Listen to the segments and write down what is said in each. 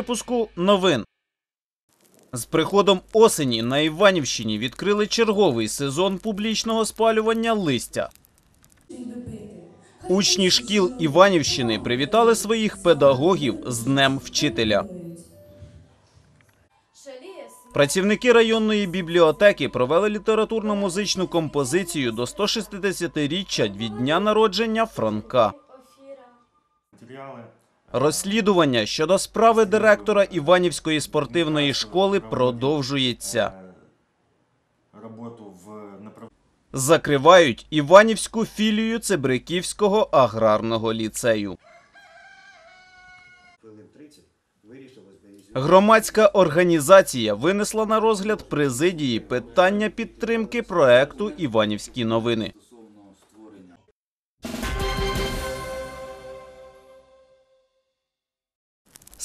випуску новин. З приходом осені на Іванівщині відкрили черговий сезон публічного спалювання листя. Учні шкіл Іванівщини привітали своїх педагогів з Днем вчителя. Працівники районної бібліотеки провели літературно-музичну композицію до 160-річчя від дня народження Франка. Розслідування щодо справи директора Іванівської спортивної школи продовжується. Закривають Іванівську філію Цебриківського аграрного ліцею. Громадська організація винесла на розгляд президії питання підтримки проекту Іванівські новини.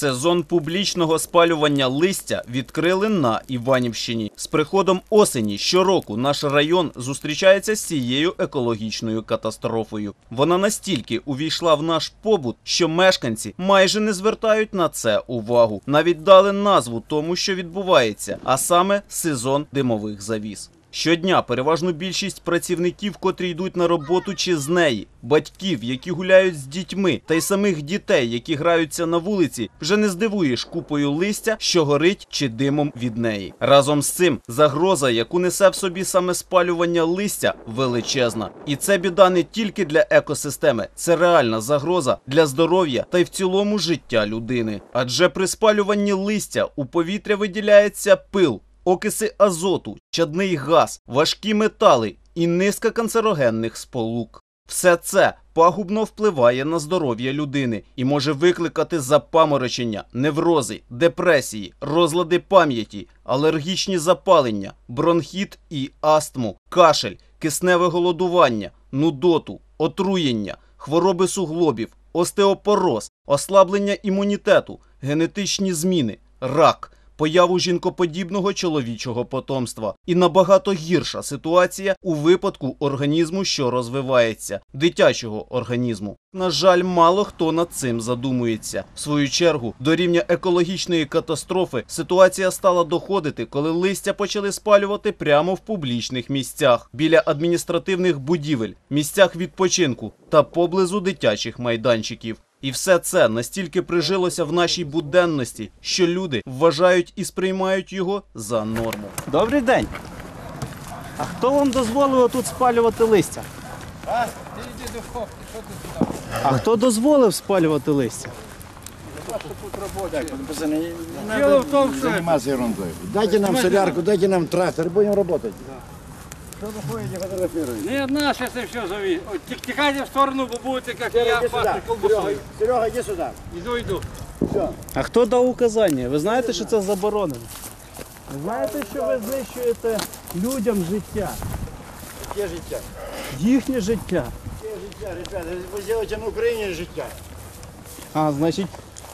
Сезон публічного спалювання листя відкрили на Іванівщині. З приходом осені щороку наш район зустрічається з цією екологічною катастрофою. Вона настільки увійшла в наш побут, що мешканці майже не звертають на це увагу. Навіть дали назву тому, що відбувається, а саме сезон димових завіс. Щодня переважну більшість працівників, котрі йдуть на роботу чи з неї, батьків, які гуляють з дітьми, та й самих дітей, які граються на вулиці, вже не здивуєш купою листя, що горить чи димом від неї. Разом з цим загроза, яку несе в собі саме спалювання листя, величезна. І це біда не тільки для екосистеми, це реальна загроза для здоров'я та й в цілому життя людини. Адже при спалюванні листя у повітря виділяється пил окиси азоту, чадний газ, важкі метали і низка канцерогенних сполук. Все це пагубно впливає на здоров'я людини і може викликати запаморочення, неврози, депресії, розлади пам'яті, алергічні запалення, бронхіт і астму, кашель, кисневе голодування, нудоту, отруєння, хвороби суглобів, остеопороз, ослаблення імунітету, генетичні зміни, рак появу жінкоподібного чоловічого потомства. І набагато гірша ситуація у випадку організму, що розвивається, дитячого організму. На жаль, мало хто над цим задумується. В свою чергу, до рівня екологічної катастрофи ситуація стала доходити, коли листя почали спалювати прямо в публічних місцях, біля адміністративних будівель, місцях відпочинку та поблизу дитячих майданчиків. І все це настільки прижилося в нашій буденності, що люди вважають і сприймають його за норму. Добрий день. А хто вам дозволив тут спалювати листя? А хто дозволив спалювати листя? Дело в том, что заниматься ерундой. Дайте нам солярку, дайте нам трактор, будем работать. Что вы ходите, фотографируете? Не от нас это все зависит. Ой, тик- Тикайте в сторону, вы будете, как я, Иди сюда. пахнуть колбасой. Серега, иди сюда. Иду, иду. А хто дав указання? Ви знаєте, що це заборонено? Ви знаєте, що ви знищуєте людям життя, Где життя? їхнє життя. Где життя, ребята? Ви сделаете на Україні життя. А, значить,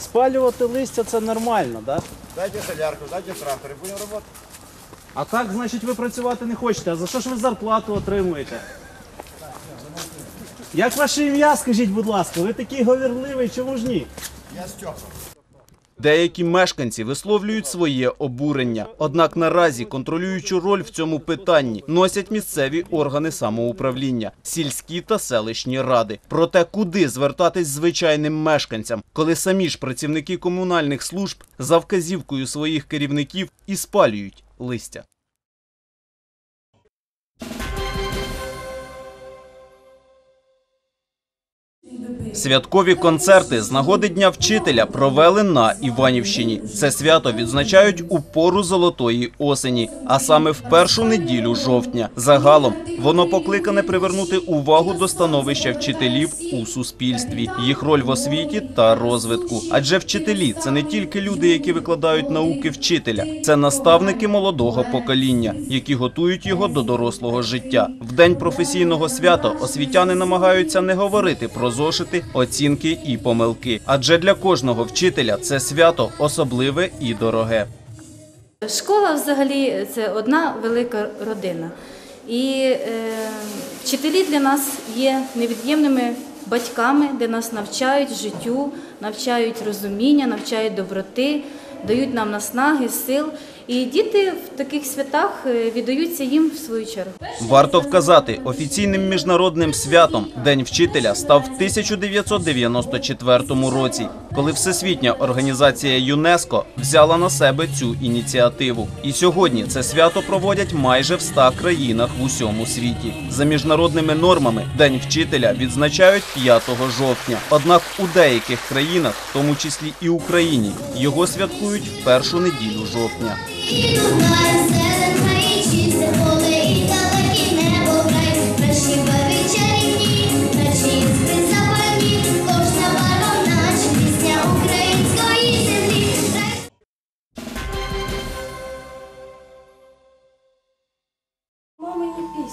спалювати листя це нормально, так? Да? Дайте солярку, дайте трактор, і будемо работать. А так, значить, ви працювати не хочете. А за що ж ви зарплату отримуєте? Як ваше ім'я, скажіть, будь ласка, ви такий говірливий, чому ж ні? Я Степа. Деякі мешканці висловлюють своє обурення. Однак наразі контролюючу роль в цьому питанні носять місцеві органи самоуправління, сільські та селищні ради. Проте куди звертатись звичайним мешканцям, коли самі ж працівники комунальних служб за вказівкою своїх керівників і спалюють листя. Святкові концерти з нагоди Дня вчителя провели на Іванівщині. Це свято відзначають у пору золотої осені, а саме в першу неділю жовтня. Загалом воно покликане привернути увагу до становища вчителів у суспільстві, їх роль в освіті та розвитку. Адже вчителі це не тільки люди, які викладають науки вчителя, це наставники молодого покоління, які готують його до дорослого життя. В день професійного свята освітяни намагаються не говорити про зошити, оцінки і помилки. Адже для кожного вчителя це свято особливе і дороге. Школа взагалі це одна велика родина. І е, вчителі для нас є невід'ємними батьками, де нас навчають життю, навчають розуміння, навчають доброти, дають нам наснаги, сил. І діти в таких святах е, віддаються їм в свою чергу. Варто вказати, офіційним міжнародним святом День вчителя став в 1994 році, коли Всесвітня організація ЮНЕСКО взяла на себе цю ініціативу. І сьогодні це свято проводять майже в 100 країнах в усьому світі. За міжнародними нормами День вчителя відзначають 5 жовтня. Однак у деяких країнах, в тому числі і Україні, його святкують в першу неділю жовтня. E no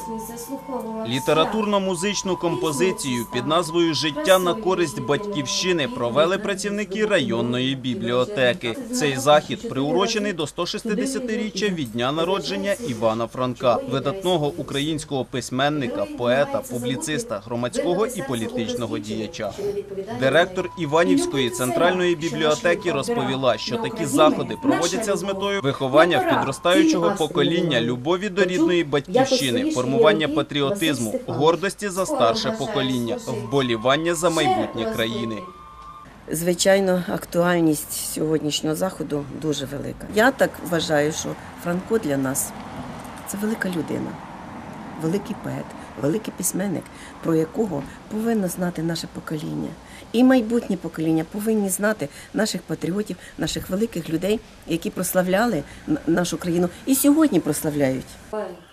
пісні заслуховувала. Літературно-музичну композицію під назвою Життя на користь батьківщини провели працівники районної бібліотеки. Цей захід приурочений до 160-річчя від дня народження Івана Франка, видатного українського письменника, поета, публіциста, громадського і політичного діяча. Директор Іванівської центральної бібліотеки розповіла, що такі заходи проводяться з метою виховання в підростаючого покоління любові до рідної батьківщини, формування патріотизму, гордості за старше покоління, вболівання за майбутнє країни. Звичайно, актуальність сьогоднішнього заходу дуже велика. Я так вважаю, що Франко для нас це велика людина, великий поет, великий письменник, про якого повинно знати наше покоління. І майбутнє покоління повинні знати наших патріотів, наших великих людей, які прославляли нашу країну і сьогодні прославляють.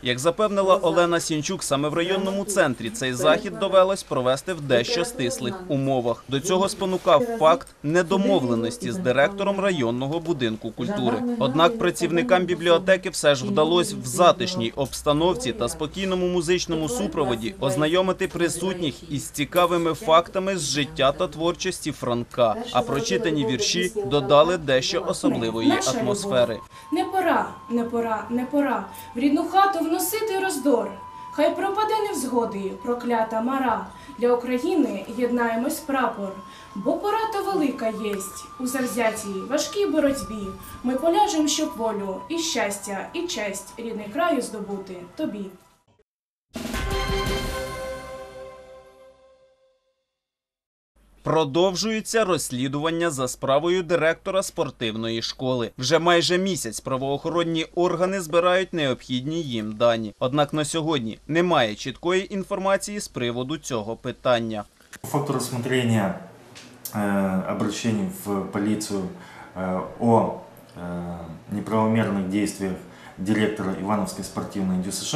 Як запевнила Олена Сінчук, саме в районному центрі цей захід довелось провести в дещо стислих умовах. До цього спонукав факт недомовленості з директором районного будинку культури. Однак працівникам бібліотеки все ж вдалося в затишній обстановці та спокійному музичному супроводі ознайомити присутніх із цікавими фактами з життя та творчості Франка. А прочитані вірші додали дещо особливої атмосфери. Не пора, не пора, не пора в рідну хату вносити роздор. Хай пропаде невзгоди, проклята мара. Для України єднаємось прапор, бо пора то велика єсть у завзятій важкій боротьбі. Ми поляжем, щоб волю і щастя, і честь рідний краю здобути тобі. Продовжується розслідування за справою директора спортивної школи. Вже майже місяць правоохоронні органи збирають необхідні їм дані. Однак на сьогодні немає чіткої інформації з приводу цього питання. По факту рассмотрения э, обращений в полицию э, о э, неправомерных действиях директора Ивановской спортивной ДЮСШ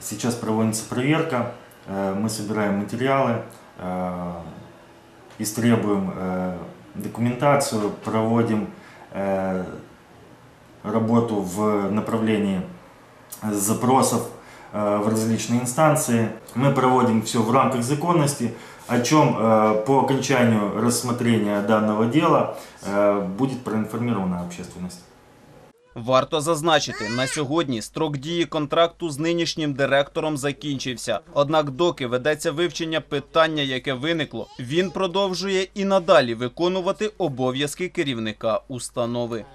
сейчас проводится проверка. Э, мы собираем материалы, э, Истребуем э, документацию, проводим э, работу в направлении запросов э, в различные инстанции. Мы проводим все в рамках законности, о чем э, по окончанию рассмотрения данного дела э, будет проинформирована общественность. Варто зазначити, на сьогодні строк дії контракту з нинішнім директором закінчився. Однак, доки ведеться вивчення питання, яке виникло, він продовжує і надалі виконувати обов'язки керівника установи.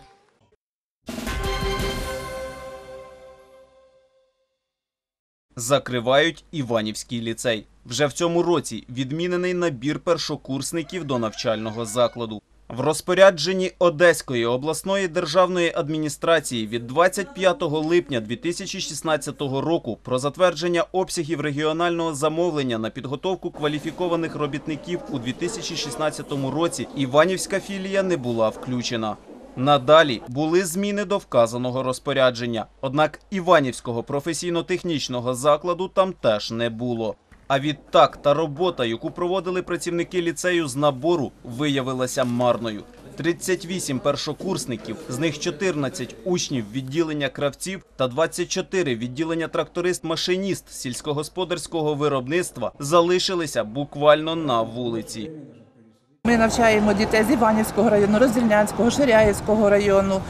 Закривають Іванівський ліцей. Вже в цьому році відмінений набір першокурсників до навчального закладу. В розпорядженні Одеської обласної державної адміністрації від 25 липня 2016 року про затвердження обсягів регіонального замовлення на підготовку кваліфікованих робітників у 2016 році Іванівська філія не була включена. Надалі були зміни до вказаного розпорядження, однак Іванівського професійно-технічного закладу там теж не було. А відтак та робота, яку проводили працівники ліцею з набору, виявилася марною. 38 першокурсників, з них 14 учнів відділення кравців та 24 відділення тракторист-машиніст сільськогосподарського виробництва залишилися буквально на вулиці. Ми навчаємо дітей з Іванівського району, Роздільнянського, Ширяївського району.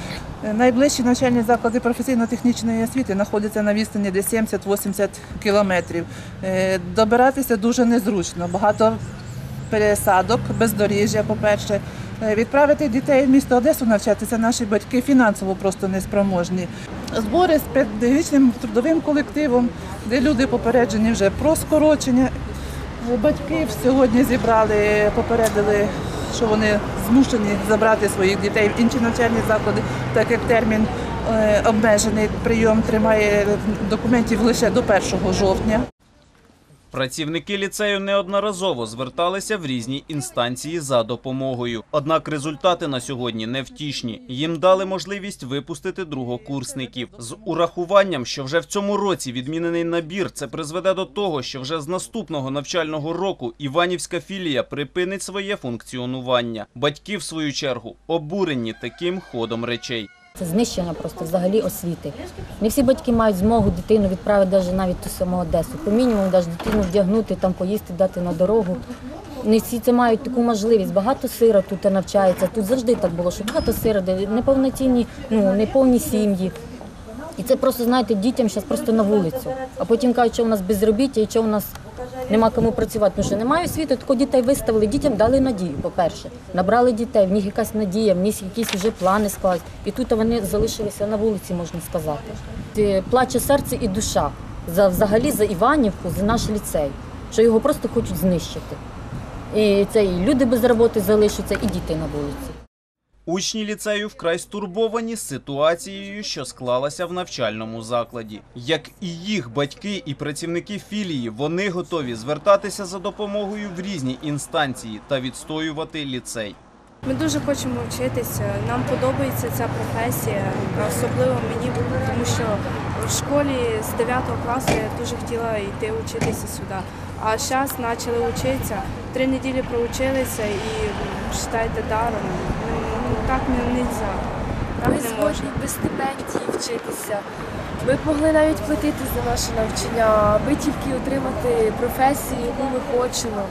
Е, Найближчі навчальні заклади професійно-технічної освіти знаходяться на відстані десь 70-80 кілометрів. Е, Добиратися дуже незручно. Багато пересадок, бездоріжжя, по-перше. Е, Відправити дітей в місто Одесу навчатися наші батьки фінансово просто неспроможні. Збори з педагогічним трудовим колективом, де люди попереджені вже про скорочення. Батьків сьогодні зібрали, попередили, що вони змушені забрати своїх дітей в інші навчальні заклади, так як термін е, обмежений прийом тримає документів лише до 1 жовтня. Працівники ліцею неодноразово зверталися в різні інстанції за допомогою. Однак результати на сьогодні невтішні. Їм дали можливість випустити другокурсників з урахуванням, що вже в цьому році відмінений набір. Це призведе до того, що вже з наступного навчального року Іванівська філія припинить своє функціонування. Батьки, в свою чергу, обурені таким ходом речей. Це знищення просто взагалі освіти. Не всі батьки мають змогу дитину відправити навіть ту саму Одесу. По мінімуму навіть дитину вдягнути, там поїсти, дати на дорогу. Не всі це мають таку можливість. Багато сира тут навчається. Тут завжди так було, що багато сира, неповноцінні, ну неповні сім'ї. І це просто, знаєте, дітям зараз просто на вулицю. А потім кажуть, що у нас безробіття і що у нас нема кому працювати. Тому що немає освіти, тако дітей виставили, дітям дали надію, по-перше. Набрали дітей, в них якась надія, в них якісь вже плани склались. І тут вони залишилися на вулиці, можна сказати. Е, Плаче серце і душа за взагалі за Іванівку, за наш ліцей, що його просто хочуть знищити. І це і люди без роботи залишаться, і діти на вулиці. Учні ліцею вкрай стурбовані ситуацією, що склалася в навчальному закладі. Як і їх батьки і працівники філії, вони готові звертатися за допомогою в різні інстанції та відстоювати ліцей. Ми дуже хочемо вчитися. Нам подобається ця професія, особливо мені, тому що в школі з 9 класу я дуже хотіла йти вчитися сюди. А зараз почали вчитися, три неділі проучилися і вважайте даром. Так не можна. Так Ми можна. без стипендії вчитися. Ми б могли навіть платити за наше навчання, аби тільки отримати професію, яку ми хочемо.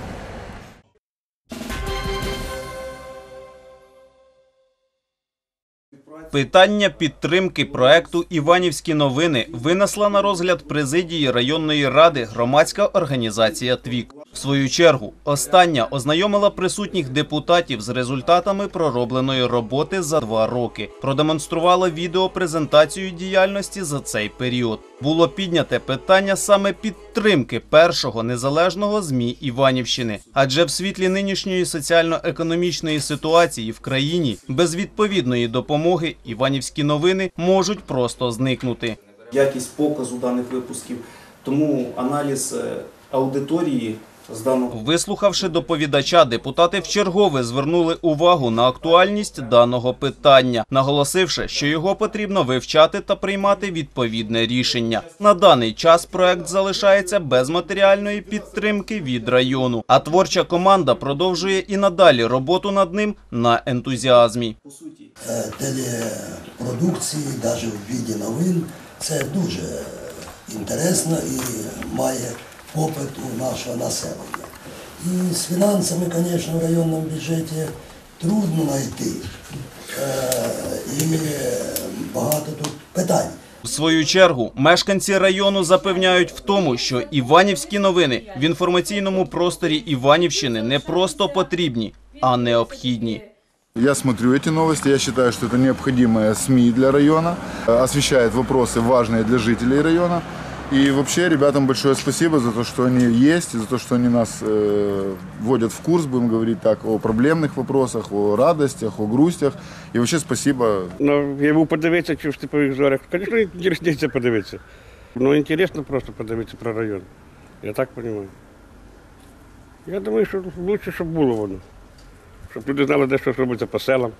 Питання підтримки проекту Іванівські новини винесла на розгляд президії районної ради громадська організація ТВІК. В свою чергу, остання ознайомила присутніх депутатів з результатами проробленої роботи за два роки. Продемонструвала відеопрезентацію діяльності за цей період. Було підняте питання саме підтримки першого незалежного змі Іванівщини, адже в світлі нинішньої соціально-економічної ситуації в країні без відповідної допомоги іванівські новини можуть просто зникнути. якість показу даних випусків. Тому аналіз е, аудиторії Вислухавши доповідача, депутати вчергове звернули увагу на актуальність даного питання, наголосивши, що його потрібно вивчати та приймати відповідне рішення. На даний час проект залишається без матеріальної підтримки від району, а творча команда продовжує і надалі роботу над ним на ентузіазмі. Е, телепродукції, навіть в віді новин. Це дуже інтересно і має попит у нашого населення. І з фінансами, звісно, в районному бюджеті трудно знайти. Е, І багато тут питань. В свою чергу мешканці району запевняють в тому, що іванівські новини в інформаційному просторі Іванівщини не просто потрібні, а необхідні. Я смотрю эти новости, я считаю, что это необходимые СМИ для района, э, освещает вопросы важные для жителей района. И вообще ребятам большое спасибо за то, что они есть, за то, что они нас э, вводят в курс, будем говорить так, о проблемных вопросах, о радостях, о грустях. И вообще спасибо. Ну, я був подивитися, чи в степових зорях. Звісно, інтересніше подивитися. Ну, інтересно просто подивитися про район. Я так розумію. Я думаю, що краще, щоб було воно. Щоб люди знали, де що робиться по селам.